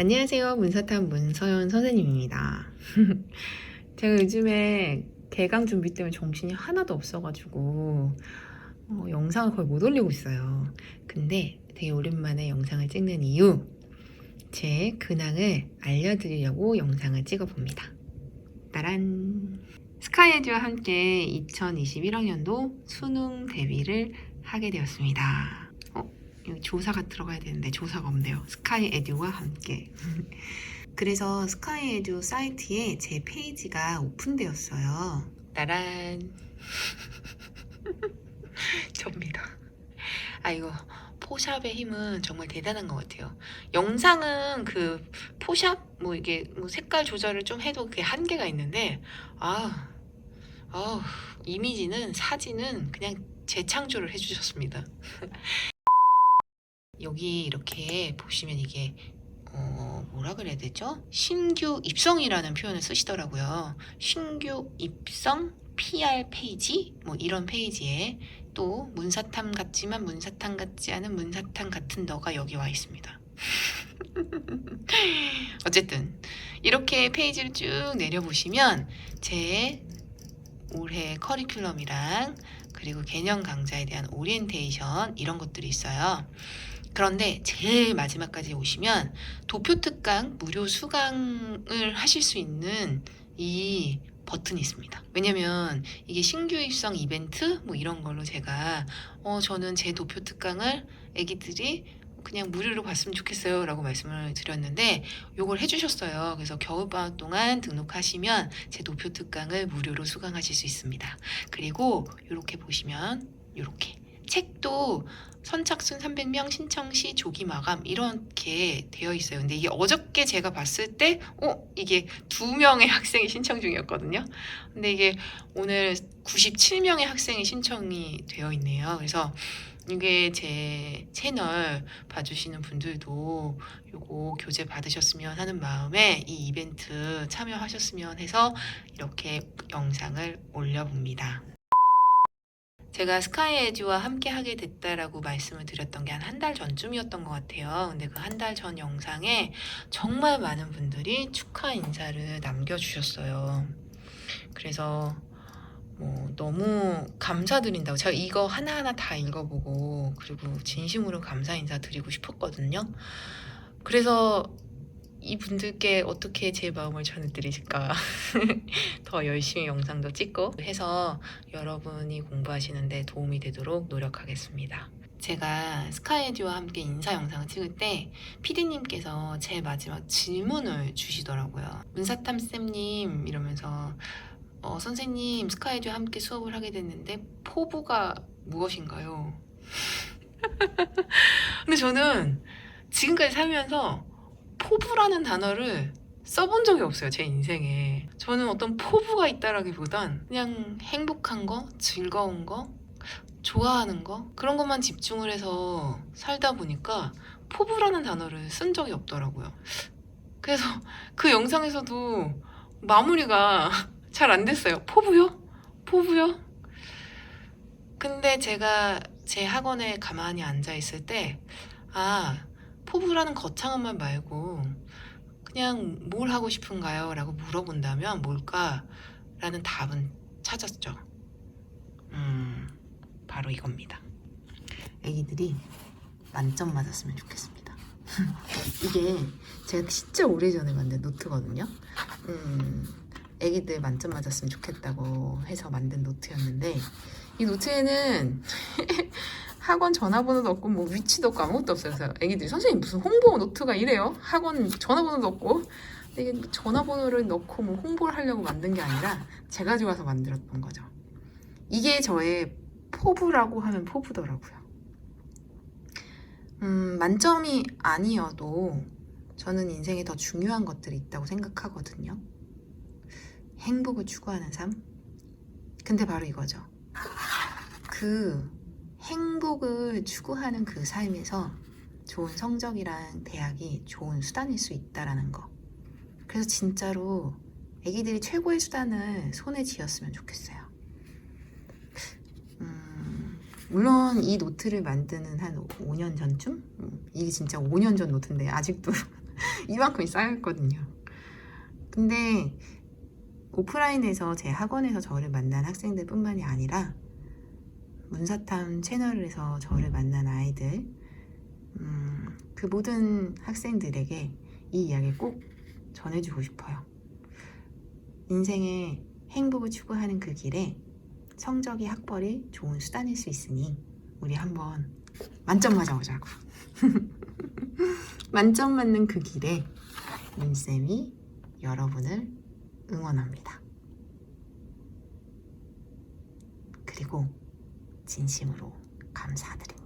안녕하세요. 문사탄 문서연 선생님입니다. 제가 요즘에 개강 준비 때문에 정신이 하나도 없어가지고 어, 영상을 거의 못 올리고 있어요. 근데 되게 오랜만에 영상을 찍는 이유 제 근황을 알려드리려고 영상을 찍어봅니다. 따란! 스카이에듀와 함께 2021학년도 수능 대비를 하게 되었습니다. 어, 여기 조사가 들어가야 되는데 조사가 없네요. 스카이 에듀와 함께. 그래서 스카이 에듀 사이트에 제 페이지가 오픈되었어요. 따란. 접니다. 아 이거 포샵의 힘은 정말 대단한 것 같아요. 영상은 그 포샵 뭐 이게 뭐 색깔 조절을 좀 해도 그게 한계가 있는데 아, 아 이미지는 사진은 그냥 재창조를 해주셨습니다. 여기 이렇게 보시면 이게 어, 뭐라 그래야 되죠? 신규 입성이라는 표현을 쓰시더라고요. 신규 입성 PR 페이지 뭐 이런 페이지에 또 문사탐 같지만 문사탐 같지 않은 문사탐 같은 너가 여기 와 있습니다. 어쨌든 이렇게 페이지를 쭉 내려보시면 제 올해 커리큘럼이랑 그리고 개념 강좌에 대한 오리엔테이션 이런 것들이 있어요. 그런데 제일 마지막까지 오시면 도표 특강 무료 수강을 하실 수 있는 이 버튼이 있습니다. 왜냐면 이게 신규 입성 이벤트 뭐 이런 걸로 제가 어 저는 제 도표 특강을 애기들이 그냥 무료로 봤으면 좋겠어요 라고 말씀을 드렸는데 요걸 해주셨어요. 그래서 겨울방학 동안 등록하시면 제 도표 특강을 무료로 수강하실 수 있습니다. 그리고 이렇게 보시면 이렇게 책도 선착순 300명 신청 시 조기 마감 이렇게 되어 있어요. 근데 이게 어저께 제가 봤을 때, 어 이게 두 명의 학생이 신청 중이었거든요. 근데 이게 오늘 97명의 학생이 신청이 되어 있네요. 그래서 이게 제 채널 봐주시는 분들도 요거 교재 받으셨으면 하는 마음에 이 이벤트 참여하셨으면 해서 이렇게 영상을 올려봅니다. 제가 스카이에듀와 함께 하게 됐다라고 말씀을 드렸던 게 한 한 달 전쯤이었던 것 같아요. 근데 그 한 달 전 영상에 정말 많은 분들이 축하 인사를 남겨주셨어요. 그래서 뭐 너무 감사드린다고 제가 이거 하나하나 다 읽어보고 그리고 진심으로 감사 인사 드리고 싶었거든요. 그래서 이분들께 어떻게 제 마음을 전해드리실까 더 열심히 영상도 찍고 해서 여러분이 공부하시는데 도움이 되도록 노력하겠습니다. 제가 스카이에듀와 함께 인사 영상을 찍을 때 PD님께서 제 마지막 질문을 주시더라고요. 문사탐 쌤님 이러면서 어, 선생님 스카이듀와 함께 수업을 하게 됐는데 포부가 무엇인가요? 근데 저는 지금까지 살면서 포부라는 단어를 써본 적이 없어요, 제 인생에. 저는 어떤 포부가 있다라기보단 그냥 행복한 거, 즐거운 거, 좋아하는 거, 그런 것만 집중을 해서 살다 보니까 포부라는 단어를 쓴 적이 없더라고요. 그래서 그 영상에서도 마무리가 잘 안 됐어요. 포부요? 포부요? 근데 제가 제 학원에 가만히 앉아 있을 때, 아, 포부라는 거창한 말 말고 그냥 뭘 하고 싶은가요? 라고 물어본다면 뭘까? 라는 답은 찾았죠. 음, 바로 이겁니다. 애기들이 만점 맞았으면 좋겠습니다. 이게 제가 진짜 오래전에 만든 노트거든요. 음, 애기들 만점 맞았으면 좋겠다고 해서 만든 노트였는데 이 노트에는 학원 전화번호도 없고 뭐 위치도 없고 아무것도 없어요. 그래서 애기들이 선생님 무슨 홍보 노트가 이래요? 학원 전화번호도 없고 이게 전화번호를 넣고 뭐 홍보를 하려고 만든 게 아니라 제가 좋아서 만들었던 거죠. 이게 저의 포부라고 하면 포부더라고요. 음, 만점이 아니어도 저는 인생에 더 중요한 것들이 있다고 생각하거든요. 행복을 추구하는 삶? 근데 바로 이거죠. 그 행복을 추구하는 그 삶에서 좋은 성적이랑 대학이 좋은 수단일 수 있다라는 거. 그래서 진짜로 애기들이 최고의 수단을 손에 쥐었으면 좋겠어요. 음, 물론 이 노트를 만드는 한 5년 전쯤? 음, 이게 진짜 5년 전 노트인데 아직도 이만큼이 쌓였거든요. 근데 오프라인에서 제 학원에서 저를 만난 학생들 뿐만이 아니라 문사탐 채널에서 저를 만난 아이들, 음, 그 모든 학생들에게 이 이야기를 꼭 전해주고 싶어요. 인생의 행복을 추구하는 그 길에 성적이 학벌이 좋은 수단일 수 있으니 우리 한번 만점 맞아보자고. 만점 맞는 그 길에 윤쌤이 여러분을 응원합니다. 그리고 진심으로 감사드립니다.